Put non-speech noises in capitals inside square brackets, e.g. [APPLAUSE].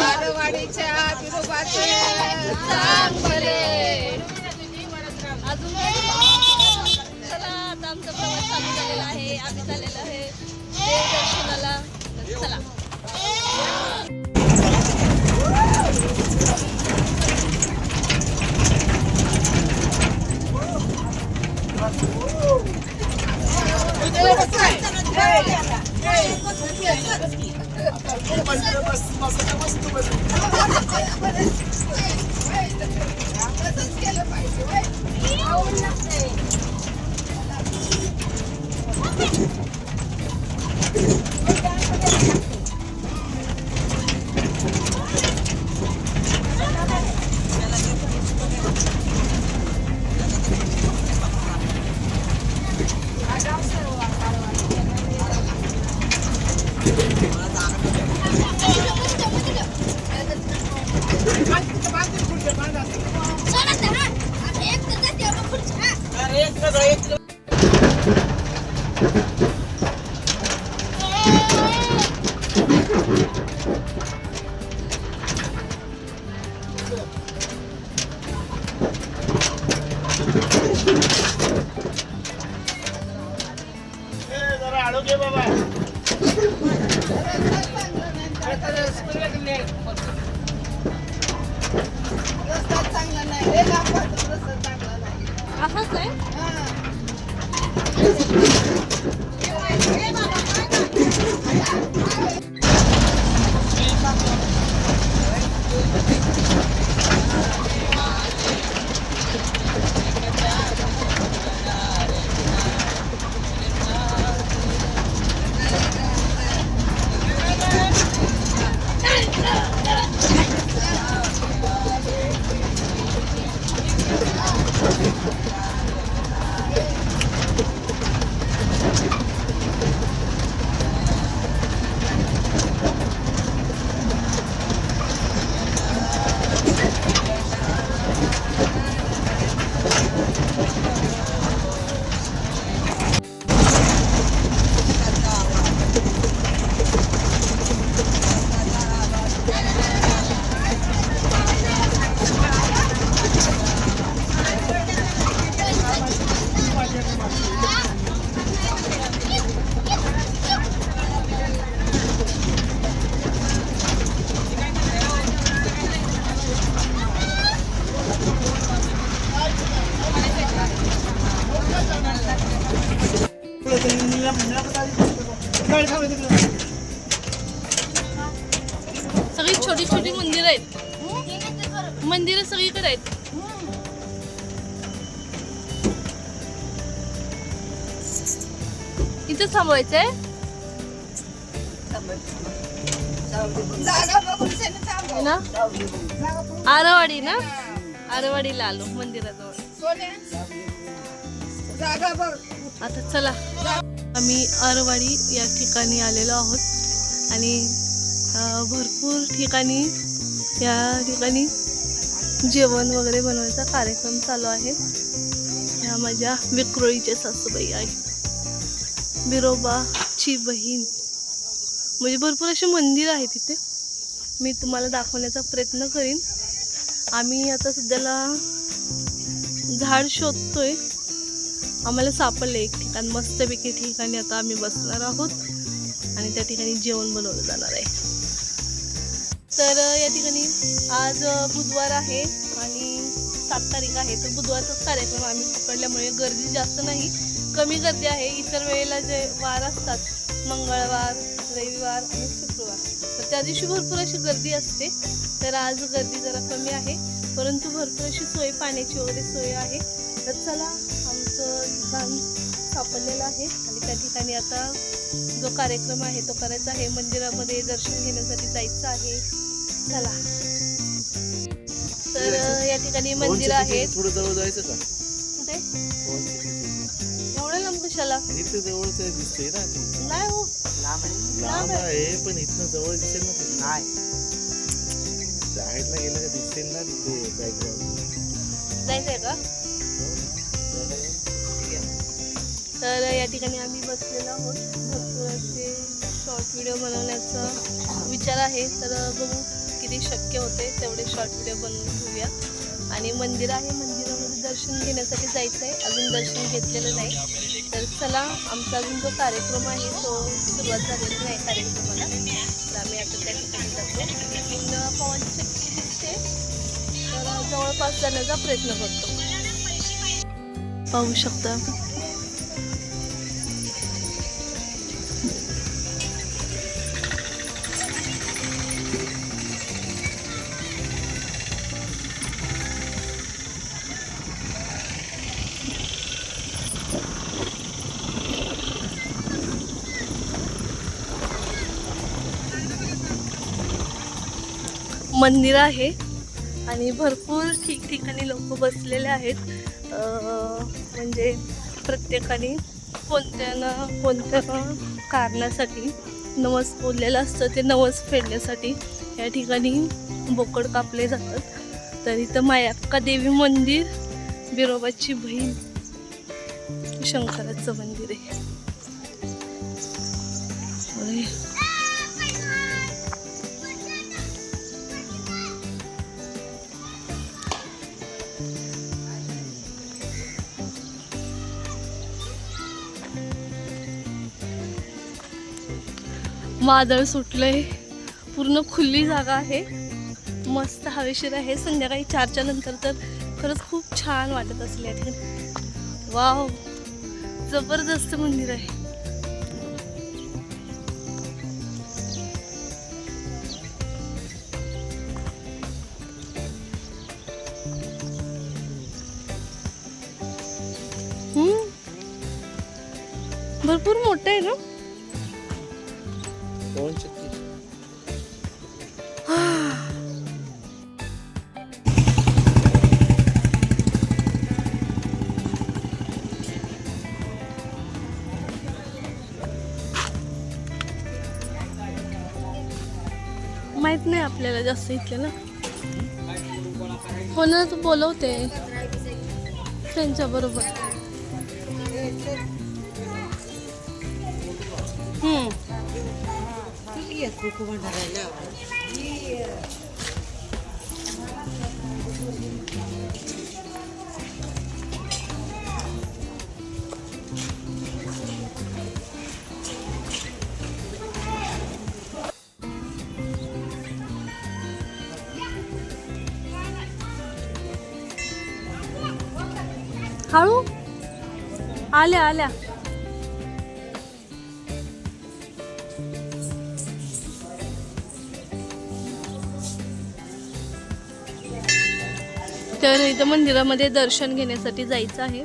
आरवाडीच्या बिरोबाचे चांगले अजून चला आता आमचा प्रवास चालू झालेला आहे. आम्ही झालेलं आहे. दर्शनाला. चला. जरा आडू बाबा रस्ता चांगला नाही रे चांगला नाही [LAUGHS] सगळी छोटी छोटी मंदिर आहेत. मंदिरं सगळीकडे आहेत. इथं थांबवायचंय. है ना. आरवाडी ना? आरवाडीला आलो मंदिराजवळ. सोन्या जागा बघ. आता चला. आम्ही आरवाडी या ठिकाणी आलेलो आहोत. आणि भरपूर ठिकाणी या ठिकाणी जेवण वगैरे बनवायचा कार्यक्रम चालू आहे. ह्या माझ्या विक्रोळीच्या सासूबाई आहेत. बिरोबाची बहीण. म्हणजे भरपूर असे मंदिर आहे तिथे मी तुम्हाला दाखवण्याचा प्रयत्न करीन. आम्ही आता सध्याला झाड शोधतोय. आम्हाला सापडलं एक ठिकाण मस्तपैकी ठिकाणी आता आम्ही बसणार आहोत. आणि त्या ठिकाणी जेवण बनवलं जाणार आहे. तर या ठिकाणी आज बुधवार आहे आणि सात तारीख आहे. तर बुधवारचाच कार्यक्रम आम्ही पकडल्यामुळे गर्दी जास्त नाही कमी गर्दी आहे. इतर वेळेला जे वार असतात मंगळवार रविवार आणि शुक्रवार तर त्या दिवशी भरपूर अशी गर्दी असते. तर आज गर्दी जरा कमी आहे परंतु भरपूर अशी सोय पाण्याची वगैरे सोय आहे. तर चला आमचं ठिकाण सापडलेलं आहे. आणि त्या ठिकाणी आता जो कार्यक्रम आहे तो करायचा आहे. मंदिरामध्ये दर्शन घेण्यासाठी जायचं आहे. चला. तर या ठिकाणी मंदिर आहेत. थोडं जवळ जायचं का? कुठे? एवढं लांब कशाला? इथे जवळच आहे दिसते ना नाही हो. लांब आहे. पण इथनं जवळ दिसेल ना ते. नाही. साईडला गेलं का दिसेल ना तिथे बॅकग्राऊंड जायचंय का? तर या ठिकाणी आम्ही बसलेलो आहोत. भरपूर असे शॉर्ट व्हिडिओ बनवण्याचा विचार आहे. तर बघू किती शक्य होते तेवढे शॉर्ट व्हिडिओ बनवून घेऊया. आणि मंदिर आहे. मंदिरामध्ये दर्शन घेण्यासाठी जायचं आहे अजून दर्शन घेतलेलं नाही. तर चला आमचा अजून जो कार्यक्रम आहे तो सुरुवात झालेला नाही कार्यक्रमाला. तर आम्ही आता त्या ठिकाणी जातो. इथून पवनची शक्ती दिसते. तर जवळपास जाण्याचा प्रयत्न करतो. पाहू शकता. मंदिर आहे आणि भरपूर ठिकठिकाणी लोक बसलेले आहेत. म्हणजे प्रत्येकाने कोणत्या ना कोणत्या कारणासाठी नवस बोललेलं असतं ते नवस फेडण्यासाठी या ठिकाणी बोकड कापले जातात. तर इथं मायाक्का देवी मंदिर बिरोबाची बहीण शंकराचं मंदिर आहे. वादळ सुटलंय. पूर्ण खुल्ली जागा आहे. मस्त हवेशीर आहे. संध्याकाळी चारच्या नंतर तर खरंच खूप छान वाटत असेल या ठिकाणी वाव. जबरदस्त मंदिर आहे. भरपूर मोठं आहे ना? पवन चक्की माहीत नाही आपल्याला जास्त इथलं ना. कोणाला तू बोलवते. त्यांच्या बरोबर. हम्म. हळू आल्या आल्या तर इथं मंदिरामध्ये दर्शन घेण्यासाठी जायचं आहे.